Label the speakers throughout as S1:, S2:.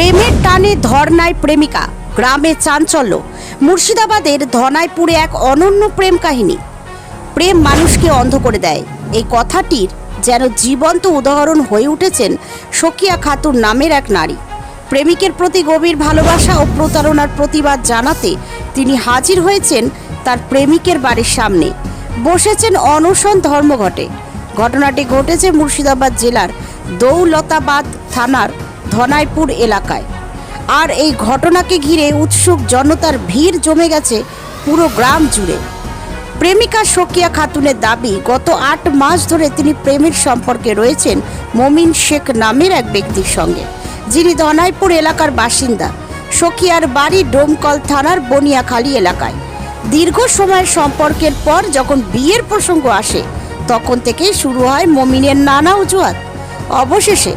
S1: প্রেমের টানে ধর্নায় প্রেমিকা, গ্রামে চাঞ্চল্য। মুর্শিদাবাদের ধনাইপুরে এক অনন্য প্রেম কাহিনী। প্রেম মানুষকে অন্ধ করে দেয়। এই কথাটির যেন জীবন্ত উদাহরণ হয়ে উঠেছেন সকিয়া খাতুন নামের এক নারী। প্রেমিকের প্রতি গভীর ভালোবাসা ও প্রতারণার প্রতিবাদ জানাতে তিনি হাজির হয়েছেন তার প্রেমিকের বাড়ির সামনে। বসেছেন অনশন ধর্মঘটে। ঘটনাটি ঘটেছে মুর্শিদাবাদ জেলার দৌলতাবাদ থানার ধনাইপুর এলাকায়। আর এই ঘটনাকে ঘিরে উৎসুক জনতার ভিড় জমে গেছে পুরো গ্রাম জুড়ে। প্রেমিকা শকিয়া খাতুনের দাবি, গত আট মাস ধরে তিনি প্রেমের সম্পর্কে রয়েছেন মমিন শেখ নামের এক ব্যক্তির সঙ্গে, যিনি ধনাইপুর এলাকার বাসিন্দা। শকিয়ার বাড়ি ডোমকল থানার বনিয়াখালী এলাকায়। দীর্ঘ সময়ের সম্পর্কের পর যখন বিয়ের প্রসঙ্গ আসে, তখন থেকেই শুরু হয় মমিনের নানা অজুহাত। অবশেষে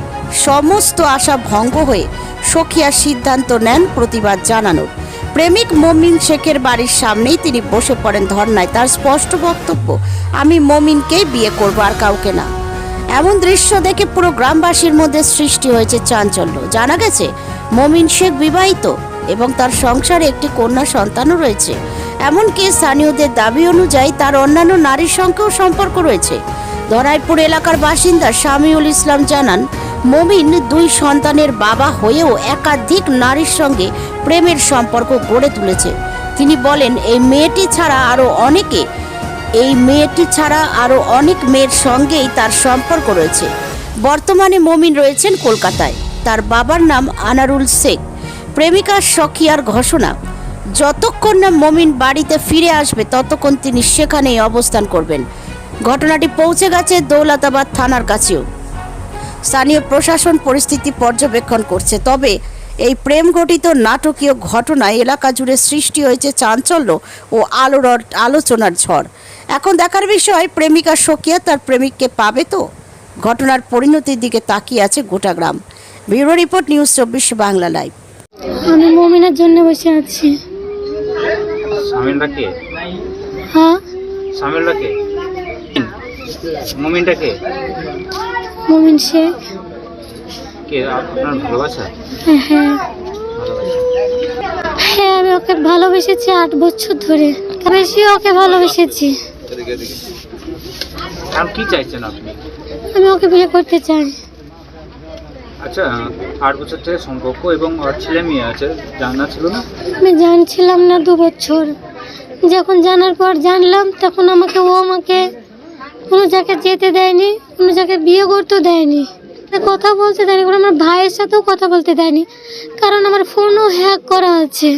S1: সমস্ত আশা ভঙ্গ হয়ে সখিয়া সিদ্ধান্ত নেন প্রতিবাদ জানানোর। প্রেমিক মমিন শেখের বাড়ির সামনেই তিনি বসে পড়েন ধর্নায়। তার স্পষ্ট বক্তব্য, আমি মমিনকেই বিয়ে করব আর কাউকে না। এমন দৃশ্য দেখে পুরো গ্রামবাসীর মধ্যে সৃষ্টি হয়েছে চাঞ্চল্য। জানা গেছে, মমিন শেখ বিবাহিত এবং তার সংসারে একটি কন্যা সন্তানও রয়েছে। এমনকি স্থানীয়দের দাবি অনুযায়ী তার অন্যান্য নারীর সঙ্গেও সম্পর্ক রয়েছে। ধরাইপুর এলাকার বাসিন্দা শামিউল ইসলাম জানান মমিন দুই সন্তানের বাবা হয়েও একাধিক নারীর সঙ্গে প্রেমের সম্পর্ক গড়ে তুলেছে। তিনি বলেন, এই মেয়েটি ছাড়া আরও অনেকে, এই মেয়েটি ছাড়া আরও অনেক মেয়ের সঙ্গেই তার সম্পর্ক রয়েছে। বর্তমানে মমিন রয়েছেন কলকাতায়। তার বাবার নাম আনারুল শেখ। প্রেমিকার সখিয়ার ঘোষণা। যতক্ষণ না মমিন বাড়িতে ফিরে আসবে, ততক্ষণ তিনি সেখানেই অবস্থান করবেন। ঘটনাটি পৌঁছে গেছে দৌলতাবাদ থানার কাছেও। স্থানীয় প্রশাসন পরিস্থিতি পর্যবেক্ষণ করছে। তবে এই প্রেম ঘটিত নাটকীয় ঘটনায় এলাকা জুড়ে সৃষ্টি হয়েছে চাঞ্চল্য ও আলোর আলোচনার ঝড়। এখন দেখার বিষয় প্রেমিকা সকিয়া তার প্রেমিককে পাবে তো? ঘটনার পরিণতির দিকে তাকিয়ে আছে গোটা গ্রাম। ব্যুরো রিপোর্ট নিউজ চব্বিশ বাংলা লাইভ।
S2: আমি মমিনের জন্য বসে আছি। হ্যাঁ?
S3: সামিলটা কে? মুমিনটা কে?
S2: মমিন শেখ
S3: কে আপনার ভালোবাসা?
S2: হ্যাঁ হ্যাঁ। আমি ওকে ভালোবেসেছি আট বছর ধরে। বেশি ওকে ভালোবেসেছি।
S3: কি চাইছেন আপনি?
S2: আমি ওকে বিয়ে করতে চাই।
S3: আচ্ছা আট বছর থেকে সম্পর্ক এবং ছেলে মেয়ে আছে জানা ছিল না?
S2: আমি জানছিলাম না দু বছর। যখন জানার পর জানলাম তখন আমাকে ও আমাকে কোনো জায়গায় যেতে দেয়নি কোনো জায়গায় বিয়ে করতেও দেয়নি। কথা বলতে দেয়নি কোনো আমার ভাইয়ের সাথেও কথা বলতে দেয়নি কারণ আমার ফোনও হ্যাক করা আছে।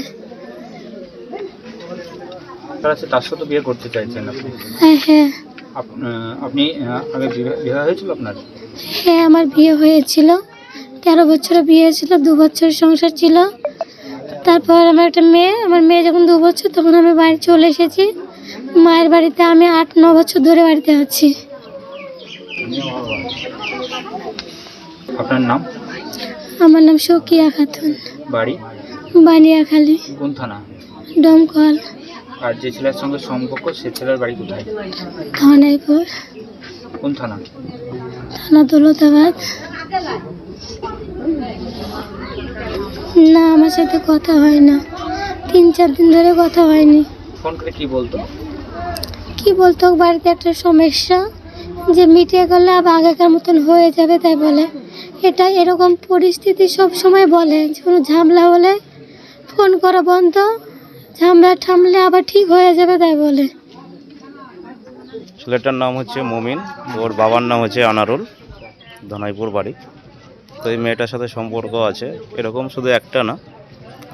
S3: তার সাথে বিয়ে করতে চাইছেন আপনি?
S2: হ্যাঁ হ্যাঁ।
S3: আপনি আগে বিবাহ বিবাহ হয়েছিল আপনার?
S2: হ্যাঁ আমার বিয়ে হয়েছিল। তেরো বছরে বিয়ে ছিল দু বছর সংসার ছিল। তারপর আমার একটা মেয়ে আমার মেয়ে যখন দু বছর তখন আমি বাড়ি চলে এসেছি। মায়ের বাড়িতে আমি আট ন বছর ধরে বাড়িতে আছি।
S3: আপনার নাম?
S2: আমার নাম শকিয়া খাতুন।
S3: বাড়ি?
S2: বানিয়াখালী।
S3: কোন থানা?
S2: ডমকল
S3: আর যে ছেলের সঙ্গে সম্পর্ক সে ছেলের বাড়ি কোথায়?
S2: ধনাইপুর
S3: কোন থানা?
S2: থানা দৌলতাবাদ। না আমার সাথে কথা হয় না। তিন চার দিন ধরে কথা হয়নি।
S3: ফোন করে কি বলতো?
S2: কি বলতো, বাড়িতে একটা সমস্যা, যে মিটিয়ে গেলে আবার আগেকার মতন হয়ে যাবে, তাই বলে। এটা এরকম পরিস্থিতি সব সময় বলে কোনো ঝামেলা হলে ফোন করা বন্ধ, ঝামেলা ঠামলে আবার ঠিক হয়ে যাবে, তাই বলে।
S4: ছেলেটার নাম হচ্ছে মমিন, ওর বাবার নাম হচ্ছে আনারুল, ধনাইপুর বাড়ি। তো এই মেয়েটার সাথে সম্পর্ক আছে, এরকম শুধু একটা না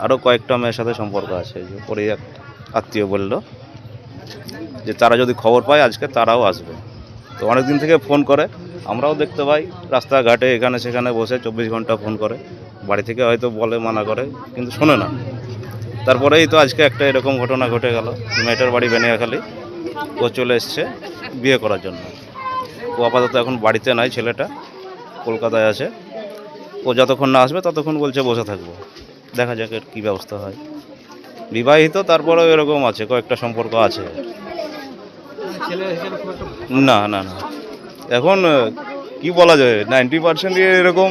S4: আরও কয়েকটা মেয়ের সাথে সম্পর্ক আছে, যে পরে আত্মীয় বলল। যে তারা যদি খবর পায় আজকে তারাও আসবে। তো অনেক দিন থেকে ফোন করে, আমরাও দেখতে পাই, রাস্তাঘাটে এখানে সেখানে বসে চব্বিশ ঘণ্টা ফোন করে। বাড়ি থেকে হয়তো বলে, মানা করে, কিন্তু শোনে না। তারপরেই তো আজকে একটা এরকম ঘটনা ঘটে গেল। মেয়েটার বাড়ি বেনিয়াখালী। ও চলে এসছে বিয়ে করার জন্য। ও আপাতত এখন বাড়িতে নাই, ছেলেটা কলকাতায় আছে। ও যতক্ষণ না আসবে, ততক্ষণ বলছে বসে থাকব। দেখা যাক এর কী ব্যবস্থা হয়। বিবাহিত তারপরেও এরকম আছে কয়েকটা সম্পর্ক আছে। না না না। এখন কি বলা যায় নাইনটি পার্সেন্ট এরকম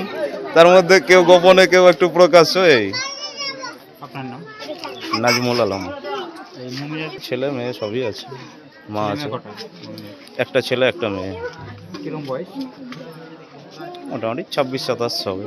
S4: তার মধ্যে কেউ গোপনে কেউ একটু প্রকাশ্য এই।
S3: আপনার নাম?
S4: নাজমুল আলম। ছেলে মেয়ে সবই আছে। মা আছে। একটা ছেলে একটা মেয়ে।
S3: কিরম বয়স?
S4: মোটামুটি ছাব্বিশ সাতাশ হবে